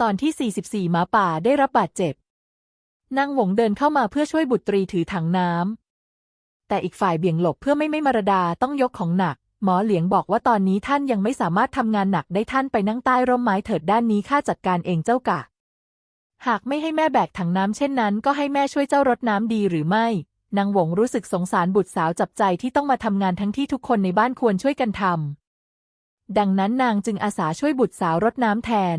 ตอนที่ 44 หมาป่าได้รับบาดเจ็บ นางหวงเดินเข้ามาเพื่อช่วยบุตรีถือถังน้ำ แต่อีกฝ่ายเบี่ยงหลบเพื่อไม่ไม่มารดาต้องยกของหนัก หมอเหลียงบอกว่าตอนนี้ท่านยังไม่สามารถทำงานหนักได้ท่านไปนั่งใต้ร่มไม้เถิดด้านนี้ข้าจัดการเองเจ้ากะ หากไม่ให้แม่แบกถังน้ำเช่นนั้น ก็ให้แม่ช่วยเจ้ารดน้ำดีหรือไม่ นางหวงรู้สึกสงสารบุตรสาวจับใจที่ต้องมาทำงานทั้งที่ทุกคนในบ้านควรช่วยกันทำดังนั้นนางจึงอาสาช่วยบุตรสาวรดน้ำแทน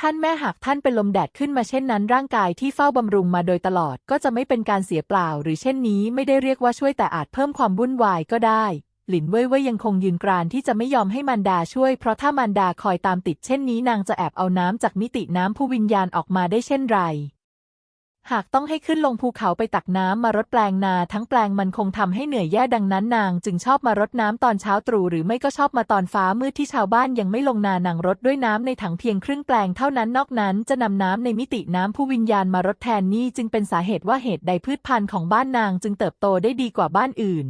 ท่านแม่หากท่านเป็นลมแดดขึ้นมาเช่นนั้นร่างกายที่เฝ้าบำรุงมาโดยตลอดก็จะไม่เป็นการเสียเปล่า หรือเช่นนี้ไม่ได้เรียกว่าช่วยแต่อาจเพิ่มความวุ่นวายก็ได้ หลินเว่ยเว่ยยังคงยืนกรานที่จะไม่ยอมให้มารดาช่วย เพราะถ้ามารดาคอยตามติดเช่นนี้นางจะแอบเอาน้ำจากมิติน้ำผู้วิญญาณออกมาได้เช่นไร หากต้องให้ขึ้นลงภูเขาไปตักน้ำมารดแปลงนาทั้งแปลงมันคงทำให้เหนื่อยแย่ดังนั้นนางจึงชอบมารดน้ำตอนเช้าตรู่หรือไม่ก็ชอบมาตอนฟ้ามืดที่ชาวบ้านยังไม่ลงนานางรดด้วยน้ำในถังเพียงครึ่งแปลงเท่านั้นนอกนั้นจะนำน้ำในมิติน้ำผู้วิญญาณมารดแทนนี่จึงเป็นสาเหตุว่าเหตุใดพืชพันธุ์ของบ้านนางจึงเติบโตได้ดีกว่าบ้านอื่น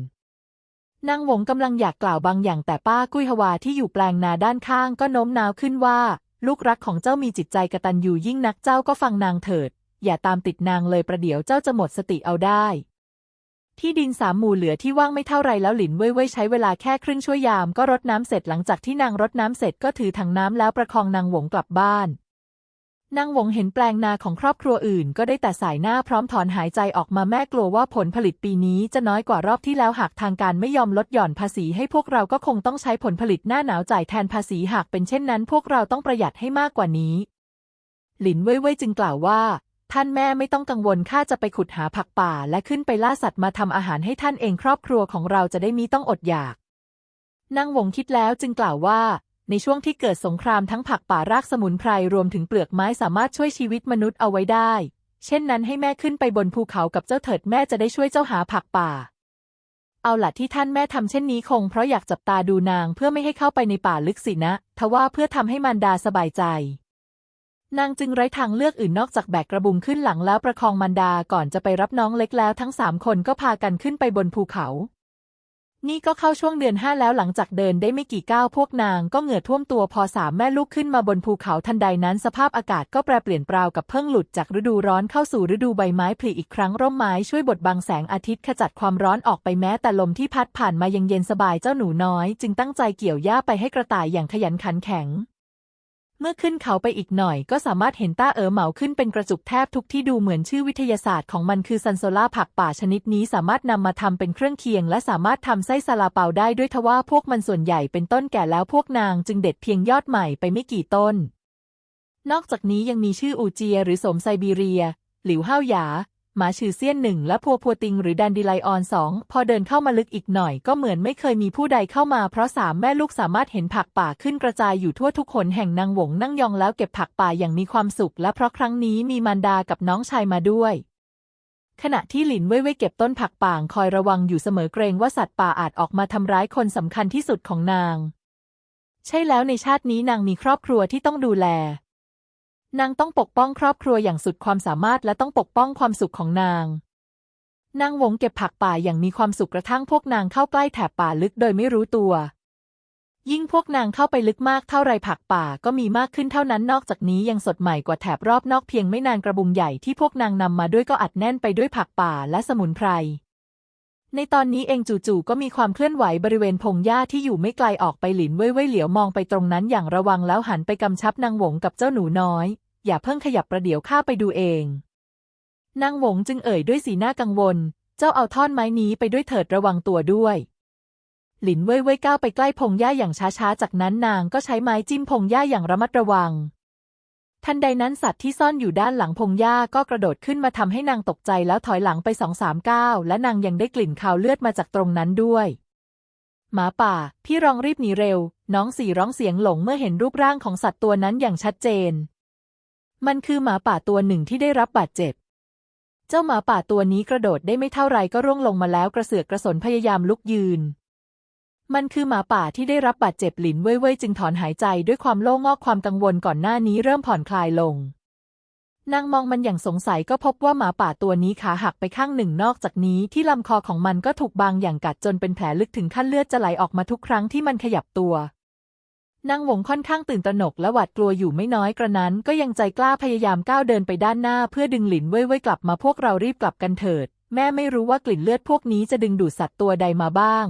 นางหวงกำลังอยากกล่าวบางอย่างแต่ป้ากุ้ยฮวาที่อยู่แปลงนาด้านข้างก็โน้มน้าวขึ้นว่า ลูกรักของเจ้ามีจิตใจกตัญญูยิ่งนักเจ้าก็ฟังนางเถิด อย่าตามติดนางเลยประเดี๋ยวเจ้าจะหมดสติเอาได้ ที่ดินสามหมู่เหลือที่ว่างไม่เท่าไรแล้วหลินเว่ยเว่ยใช้เวลาแค่ครึ่งชั่วยามก็รดน้ำเสร็จหลังจากที่นางรดน้ำเสร็จก็ถือถังน้ำแล้วประคองนางหวงกลับบ้านนางหวงเห็นแปลงนาของครอบครัวอื่น ก็ได้แต่สายหน้าพร้อมถอนหายใจออกมาแม่กลัวว่าผลผลิตปีนี้จะน้อยกว่ารอบที่แล้วหากทางการไม่ยอมลดหย่อนภาษีให้พวกเราก็คงต้องใช้ผลผลิตหน้าหนาวจ่ายแทนภาษีหากเป็นเช่นนั้น พวกเราต้องประหยัดให้มากกว่านี้ หลินเว่ยเว่ยจึงกล่าวว่า ท่านแม่ไม่ต้องกังวลข้าจะไปขุดหาผักป่า และขึ้นไปล่าสัตว์มาทำอาหารให้ท่านเองครอบครัวของเราจะได้มีต้องอดอยากนางหวงคิดแล้วจึงกล่าวว่า ในช่วงที่เกิดสงครามทั้งผักป่ารากสมุนไพรรวมถึงเปลือกไม้สามารถช่วยชีวิตมนุษย์เอาไว้ได้ เช่นนั้นให้แม่ขึ้นไปบนภูเขากับเจ้าเถิดแม่จะได้ช่วยเจ้าหาผักป่า เอาล่ะที่ท่านแม่ทำเช่นนี้คงเพราะอยากจับตาดูนางเพื่อไม่ให้เข้าไปในป่าลึกสินะ ทว่าเพื่อทำให้มารดาสบายใจ นางจึงไร้ทางเลือกอื่นนอกจากแบกกระบุงขึ้นหลังแล้วประคองมารดาก่อนจะไปรับน้องเล็กแล้วทั้งสามคนก็พากันขึ้นไปบนภูเขา นี่ก็เข้าช่วงเดือนห้าแล้วหลังจากเดินได้ไม่กี่ก้าวพวกนางก็เหงื่อท่วมตัวพอสามแม่ลูกขึ้นมาบนภูเขาทันใดนั้นสภาพอากาศก็แปรเปลี่ยนเปล่ากับเพิ่งหลุดจากฤดูร้อนเข้าสู่ฤดูใบไม้ผลิอีกครั้งร่มไม้ช่วยบดบังแสงอาทิตย์ขจัดความร้อนออกไปแม้แต่ลมที่พัดผ่านมายังเย็นสบายเจ้าหนูน้อย จึงตั้งใจเกี่ยวหญ้าไปให้กระต่ายอย่างขยันขันแข็ง เมื่อขึ้นเขาไปอีกหน่อย ก็สามารถเห็นต้าเอ๋อเหมาขึ้นเป็นกระจุกแทบทุกที่ดูเหมือนชื่อวิทยาศาสตร์ของมันคือซันโซล่าผักป่าชนิดนี้สามารถนำมาทำเป็นเครื่องเคียง และสามารถทำไส้ซาลาเปาได้ด้วยทว่าพวกมันส่วนใหญ่เป็นต้นแก่แล้วพวกนางจึงเด็ดเพียงยอดใหม่ไปไม่กี่ต้น นอกจากนี้ยังมีชื่ออูเจีย หรือสมไซบีเรีย หลิวห้าวหยา หมาชื่อเซียนหนึ่งและพัวพัวติงหรือแดนดิไลออนสองพอเดินเข้ามาลึกอีกหน่อยก็เหมือนไม่เคยมีผู้ใดเข้ามาเพราะสามแม่ลูกสามารถเห็นผักป่าขึ้นกระจายอยู่ทั่วทุกขนแห่งนางหวงนั่งยองแล้วเก็บผักป่าอย่างมีความสุข และเพราะครั้งนี้มีมารดากับน้องชายมาด้วย ขณะที่หลินเว่ยเว่ยเก็บต้นผักป่างคอยระวังอยู่เสมอเกรงว่าสัตว์ป่าอาจออกมาทำร้ายคนสำคัญที่สุดของนาง ใช่แล้วในชาตินี้นางมีครอบครัวที่ต้องดูแล นางต้องปกป้องครอบครัวอย่างสุดความสามารถและต้องปกป้องความสุขของนาง นางหวงเก็บผักป่าอย่างมีความสุขกระทั่งพวกนางเข้าใกล้แถบป่าลึกโดยไม่รู้ตัว ยิ่งพวกนางเข้าไปลึกมากเท่าไรผักป่าก็มีมากขึ้นเท่านั้นนอกจากนี้ยังสดใหม่กว่าแถบรอบนอกเพียงไม่นานกระบุงใหญ่ที่พวกนางนำมาด้วยก็อัดแน่นไปด้วยผักป่าและสมุนไพรในตอนนี้เองจู่ๆก็มีความเคลื่อนไหวบริเวณพงหญ้าที่อยู่ไม่ไกลออกไปหลินเว่ยเว่ยเหลียวมองไปตรงนั้นอย่างระวังแล้วหันไปกำชับนางหวงกับเจ้าหนูน้อย อย่าเพิ่งขยับประเดี๋ยวข้าไปดูเองนางหวงจึงเอ่ยด้วยสีหน้ากังวล เจ้าเอาท่อนไม้นี้ไปด้วยเถิดระวังตัวด้วย หลินเว่ยเว่ยก้าวไปใกล้พงหญ้าอย่างช้าๆ จากนั้นนางก็ใช้ไม้จิ้มพงหญ้าอย่างระมัดระวัง ทันใดนั้นสัตว์ที่ซ่อนอยู่ด้านหลังพงหญ้าก็กระโดดขึ้นมาทำให้นางตกใจแล้วถอยหลังไปสองสามก้าวและนางยังได้กลิ่นคาวเลือดมาจากตรงนั้นด้วย หมาป่า พี่รองรีบหนีเร็ว น้องสี่ร้องเสียงหลงเมื่อเห็นรูปร่างของสัตว์ตัวนั้นอย่างชัดเจน มันคือหมาป่าตัวหนึ่งที่ได้รับบาดเจ็บ เจ้าหมาป่าตัวนี้กระโดดได้ไม่เท่าไรก็ร่วงลงมาแล้วกระเสือกกระสนพยายามลุกยืน มันคือหมาป่าที่ได้รับบาดเจ็บหลินเว่ยเว่ยจึงถอนหายใจด้วยความโล่งอกความกังวลก่อนหน้านี้เริ่มผ่อนคลายลง นางมองมันอย่างสงสัยก็พบว่าหมาป่าตัวนี้ขาหักไปข้างหนึ่งนอกจากนี้ที่ลำคอของมันก็ถูกบางอย่างกัดจนเป็นแผลลึกถึงขั้นเลือดจะไหลออกมาทุกครั้งที่มันขยับตัว นางหวงค่อนข้างตื่นตระหนกและหวาดกลัวอยู่ไม่น้อยกระนั้น ก็ยังใจกล้าพยายามก้าวเดินไปด้านหน้าเพื่อดึงหลินเว่ยเว่ยกลับมาพวกเรารีบกลับกันเถิด แม่ไม่รู้ว่ากลิ่นเลือดพวกนี้จะดึงดูดสัตว์ตัวใดมาบ้าง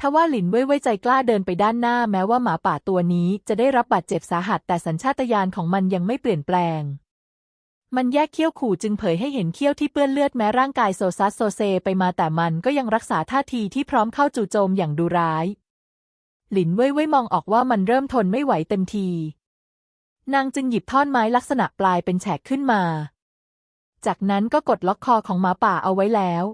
ทว่าหลินเว่ยเว่ยใจกล้าเดินไปด้านหน้าแม้ว่าหมาป่าตัวนี้จะได้รับบาดเจ็บสาหัส แต่สัญชาตญาณของมันยังไม่เปลี่ยนแปลง มันแยกเขี้ยวขู่จึงเผยให้เห็นเขี้ยวที่เปื้อนเลือดแม้ร่างกายโซซัสโซเซไปมาแต่มันก็ยังรักษาท่าทีที่พร้อมเข้าจู่โจมอย่างดุร้าย หลินเว่ยเว่ยมองออกว่ามันเริ่มทนไม่ไหวเต็มที นางจึงหยิบท่อนไม้ลักษณะปลายเป็นแฉกขึ้นมา จากนั้นก็กดล็อกคอของหมาป่าเอาไว้แล้ว